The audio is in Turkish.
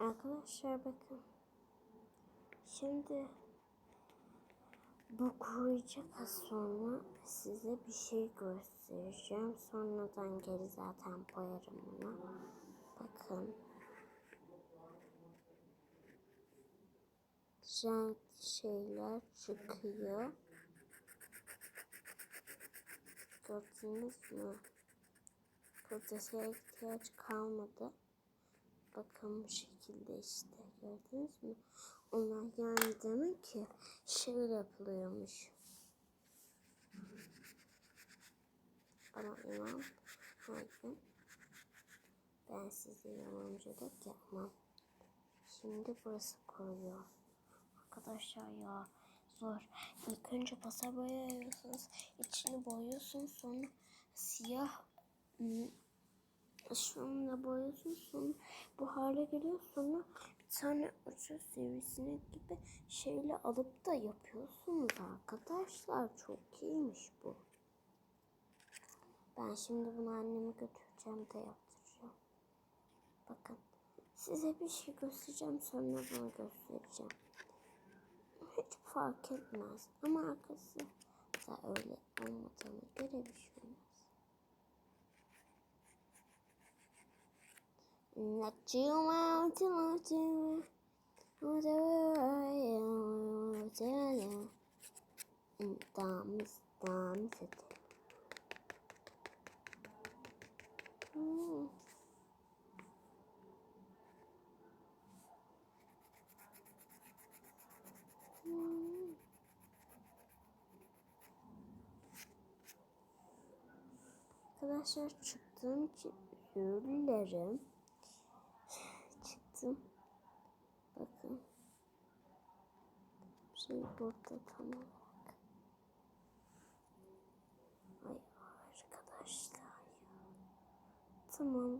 Arkadaşlar bakın. Şimdi bu kuruyacak sonra size bir şey göstereceğim. Sonradan geri zaten boyarım bunu. Bakın. Renk şeyler çıkıyor. Gördünüz mü? Kırtasiyeye ihtiyaç kalmadı. Bakın bu şekilde işte gördünüz mü? Onlar yani demek ki şey yapılıyormuş. Bana inan. Hayır. Ben size yalancılık yapmam. Şimdi burası koruyor. Arkadaşlar ya zor. İlk önce pasa boyuyorsunuz. içini boyuyorsunuz. Sonra siyah şununla. Sonra bu hale geliyor. Sonra bir tane ucu sivrisinek gibi şeyle alıp da yapıyorsunuz arkadaşlar. Çok iyiymiş bu. Ben şimdi bunu anneme götüreceğim de yaptıracağım. Bakın. Size bir şey göstereceğim sonra bunu göstereceğim. Hiç fark etmez. Ama arkası da öyle olmadığına göre bir şey olmaz. Let you out, let you Dans, dans edelim. Hmm. Hmm. Arkadaşlar çıktığım için özür dilerim. Çıktım. Bakın. Şey burada tam olarak. Ay arkadaşlar ya. Tamam.